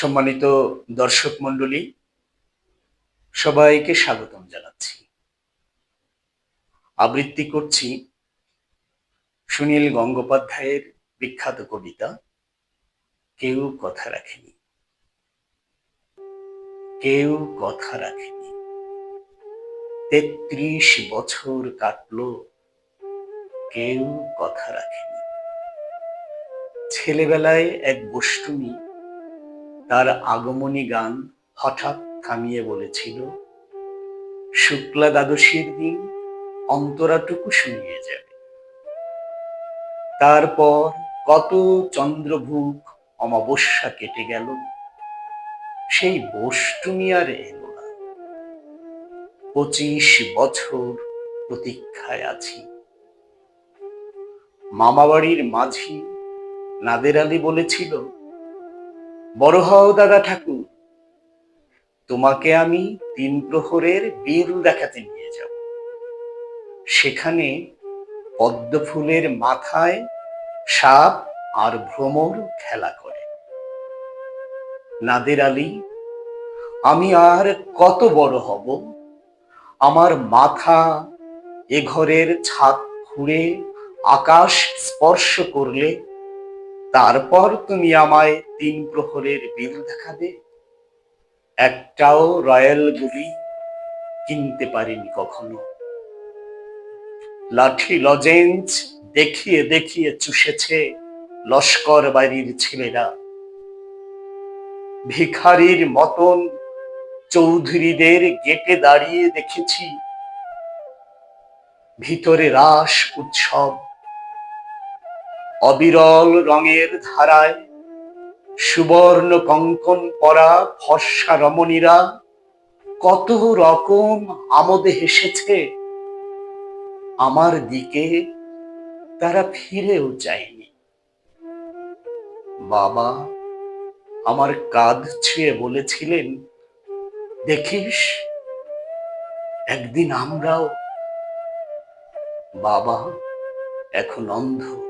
সম্মানিত দর্শক মণ্ডলী, সবাইকে স্বাগতম জানাচ্ছি। আবৃত্তি করছি সুনীল গঙ্গোপাধ্যায়ের বিখ্যাত কবিতা, কেউ কথা রাখেনি। কেউ কথা রাখেনি। তেত্রিশ বছর কাটলো, কেউ কথা রাখেনি। ছেলেবেলায় এক বষ্টুমি তার আগমনী গান হঠাৎ থামিয়ে বলেছিল, শুক্লা দ্বাদশীর দিন অন্তরাটুকু শুনিয়ে যাবে। তারপর কত চন্দ্রভূক অমাবস্যা কেটে গেল, সেই বষ্টুমি আর এলো না। পঁচিশ বছর প্রতীক্ষায় আছি। মামাবাড়ির মাঝি নাদের আলী বলেছিল বড় হও দাদা ঠাকুর। তোমাকে আমি তিন প্রহরের বিল দেখাতে নিয়ে যাব। সেখানে পদ্ম ফুলের মাথায় সাপ আর ভ্রমর খেলা করে। নাদের আলী, আমি আর কত বড় হব? আমার মাথা এ ঘরের ছাদ খুঁড়ে আকাশ স্পর্শ করলে তারপর তুমি আমায় তিন প্রহরের বিল দেখাবে। একটাও রয়্যাল গুলি কিনতে পারিনি কখনো। লাঠি লজেন্স দেখিয়ে দেখিয়ে চুষেছে লস্কর বাড়ির ছেলেরা। ভিখারির মতন চৌধুরীদের গেটে দাঁড়িয়ে দেখেছি। ভিতরে রাস, উৎসব অবিরল রঙের ধারায় সুবর্ণ কঙ্কন পরা ফর্সা রমণীরা কত রকম আমোদে হেসেছে। আমার দিকে তারা ফিরেও চায়নি। বাবা, আমার কাঁধ ছুঁয়ে বলেছিলেন, দেখিস, একদিন আমরাও বাবা এখন অন্ধ।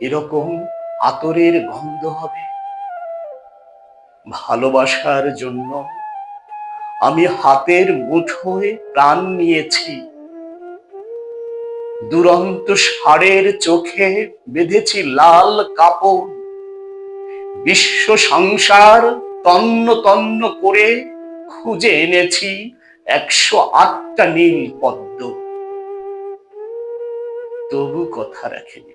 এরকম আতরের গন্ধ হবে। ভালোবাসার জন্য আমি হাতের মুঠোয় প্রাণ নিয়েছি। দুরন্ত ষাঁড়ের চোখে বেঁধেছি লাল কাপড়। বিশ্ব সংসার তন্ন তন্ন করে খুঁজে এনেছি একশো আটটা নীল পদ্ম। তবু কথা রাখেনি